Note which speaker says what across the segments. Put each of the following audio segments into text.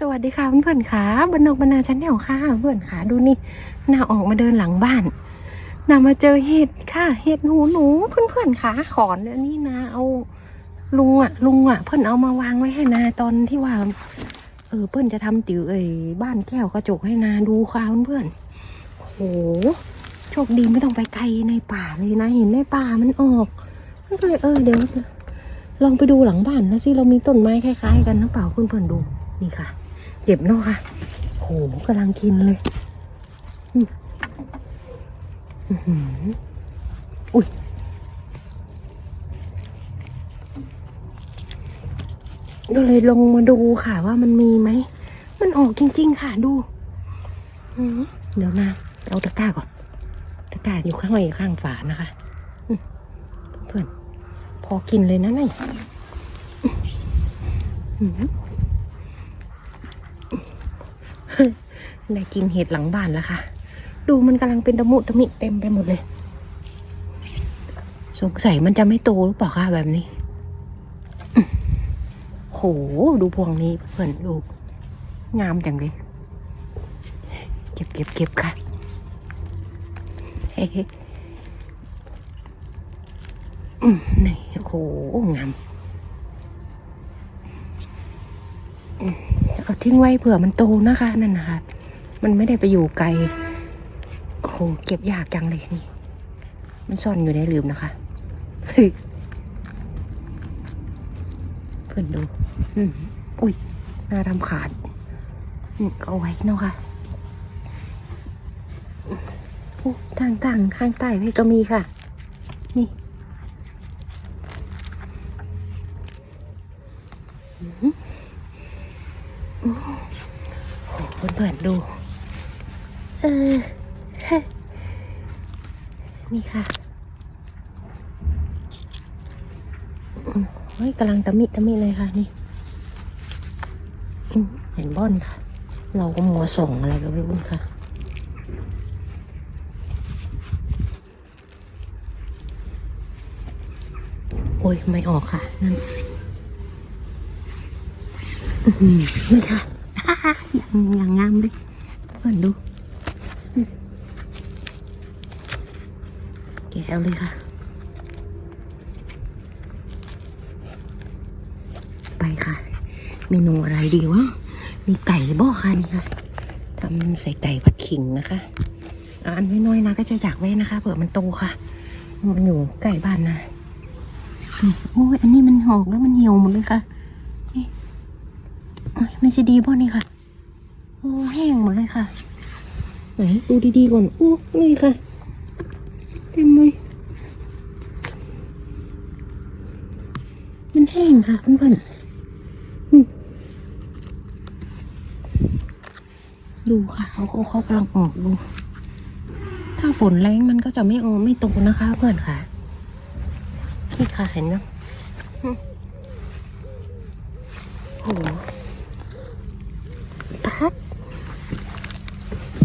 Speaker 1: สวัสดีค่ะเพื่อนๆค่ะบรรนกบรรณาชั้นแนวค่ะเพื่อนค่ะดูนี่นาออกมาเดินหลังบ้านนามาเจอเห็ดค่ะ เห็ดหนูหนูเพื่อนๆค่ะขอนอันนี้นาเอาลุงอะลุงอะ เพื่อนเอามาวางไว้ให้นาตอนที่ว่า เออเพื่อนจะทำติ๋วเอ้ยบ้านแก้วกระจกให้นาดูค่ะเพื่อนๆโอ้โหโชคดีไม่ต้องไปไกลในป่าเลยนะ เห็นในป่ามันออกก็เลยเออเดี๋ยวลองไปดูหลังบ้านนะสิเรามีต้นไม้คล้ายๆ กันหรือเปล่าเพื่อนๆดู นี่ค่ะเจ็บเนาะค่ะโหกำลังกินเลยอืมอื้อหืออุ้ยก็เลยลงมาดูค่ะว่ามันมีไหม มันออกจริง ๆ ค่ะดูเดี๋ยวนะเอาตะกร้าก่อน ตะกร้าอยู่ข้างในข้างฝานะคะ เพื่อน พอกินเลยนะนี่อื้อหือ ได้กินเห็ดหลังบ้านแล้วค่ะ ดูมันกำลังเป็นตะมุตะมิเต็มไปหมดเลย สงสัยมันจะไม่โตหรือเปล่าคะแบบนี้โหดูพวงนี้เพื่อนดูงามจังเลยเก็บเก็บเก็บค่ะเฮ้อืมนี่โอ้โหงามเอาทิ้งไว้เผื่อมันโตนะคะนั่นนะคะ มันไม่ได้ไปอยู่ไกล โอ้โห เก็บยากจังเลยนี่ มันซ่อนอยู่ในลืมนะคะ เพื่อนดูอืมอุ้ยน่าทำขาด เอาไว้เนาะค่ะอู้ทางต่างข้างใต้ไว้ก็มีค่ะ นี่โอ้เพื่อนๆดู เออ นี่ค่ะโอ้ยกำลังตะมิตะมิเลยค่ะ นี่เห็นบ้อนค่ะ เราก็มัวส่งอะไรก็ไม่รู้ค่ะโอ้ย ไม่ออกค่ะ นั่นนี่ค่ะ ยังยังงามเลยเพื่อนดูอืม แกะเอาเลยค่ะ ไปค่ะ เมนูอะไรดีวะ มีไก่บ่ค่ะนี่ค่ะทำใส่ไก่ผัดขิงนะคะอันน้อยๆนะก็จะอยากไว้นะคะเผื่อมันโตค่ะ มันอยู่ใกล้บ้านนะโอ้ยอันนี้มันหอกแล้วมันเหี่ยวหมดเลยค่ะนี่โอ้ยไม่ใช่ดีบ่นี่ค่ะโอ้แห้งหมดเลยค่ะไหนดูดีๆก่อนโอ้เลยค่ะ เต็มเลย มันแห้งค่ะเพื่อนๆอืมดูค่ะเขาเขาเขากำลังออกดู ถ้าฝนแรงมันก็จะไม่ออกไม่โตนะคะเพื่อนค่ะ นี่ค่ะเห็นนะอืมโอ้โหพัด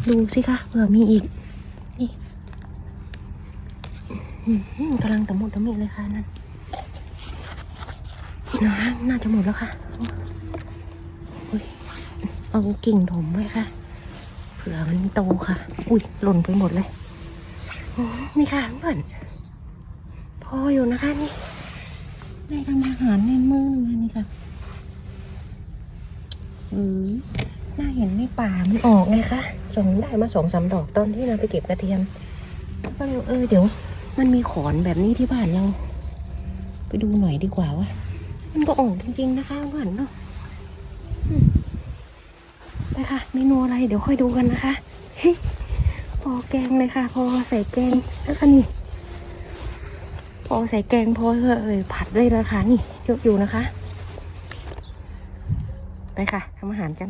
Speaker 1: ดูสิคะเผื่อมีอีก นี่อื้อหือ กำลังจะหมดจะมีเลยค่ะนั่นนะน่าจะหมดแล้วค่ะโอ้ยเอากิ่งถมไว้ค่ะ เผื่อมันโตค่ะ อุ้ยหล่นไปหมดเลยอื้อนี่ค่ะเพื่อนพออยู่นะคะนี่ได้ทำอาหารในมือเลยนี่ค่ะอืมน่าเห็นในป่ามันออกไงคะส่งได้มาสองสามดอกตอนที่เราไปเก็บกระเทียมก็เลยเออเดี๋ยว มันมีขอนแบบนี้ที่บ้านเรา ไปดูหน่อยดีกว่าว่า มันก็ออกจริง ๆ นะคะเพื่อนเนาะไปค่ะเมนูอะไรเดี๋ยวค่อยดูกันนะคะพอแกงเลยค่ะ พอใส่แกงแล้วก็นี่ พอใส่แกงพอเลยผัดได้แล้วค่ะนี่เยอะอยู่นะคะ ไปค่ะทำอาหารกัน